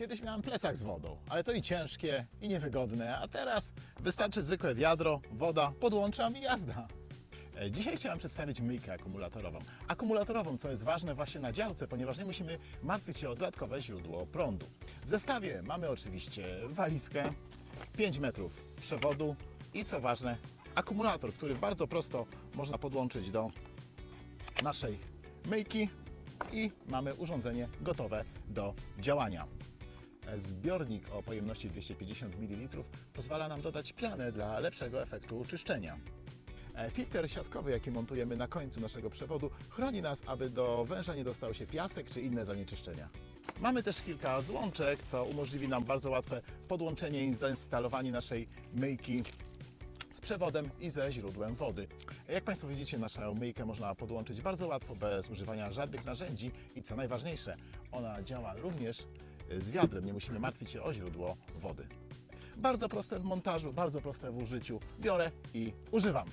Kiedyś miałem plecak z wodą, ale to i ciężkie, i niewygodne, a teraz wystarczy zwykłe wiadro, woda, podłączam i jazda. E, Dzisiaj chciałem przedstawić myjkę akumulatorową. Akumulatorową, co jest ważne właśnie na działce, ponieważ nie musimy martwić się o dodatkowe źródło prądu. W zestawie mamy oczywiście walizkę, 5 metrów przewodu i co ważne, akumulator, który bardzo prosto można podłączyć do naszej myjki i mamy urządzenie gotowe do działania. Zbiornik o pojemności 250 ml pozwala nam dodać pianę dla lepszego efektu czyszczenia. E, Filtr siatkowy, jaki montujemy na końcu naszego przewodu, chroni nas, aby do węża nie dostał się piasek czy inne zanieczyszczenia. Mamy też kilka złączek, co umożliwi nam bardzo łatwe podłączenie i zainstalowanie naszej myjki z przewodem i ze źródłem wody. Jak Państwo widzicie, naszą myjkę można podłączyć bardzo łatwo, bez używania żadnych narzędzi i co najważniejsze, ona działa również z wiadrem, nie musimy martwić się o źródło wody. Bardzo proste w montażu, bardzo proste w użyciu. Biorę i używam.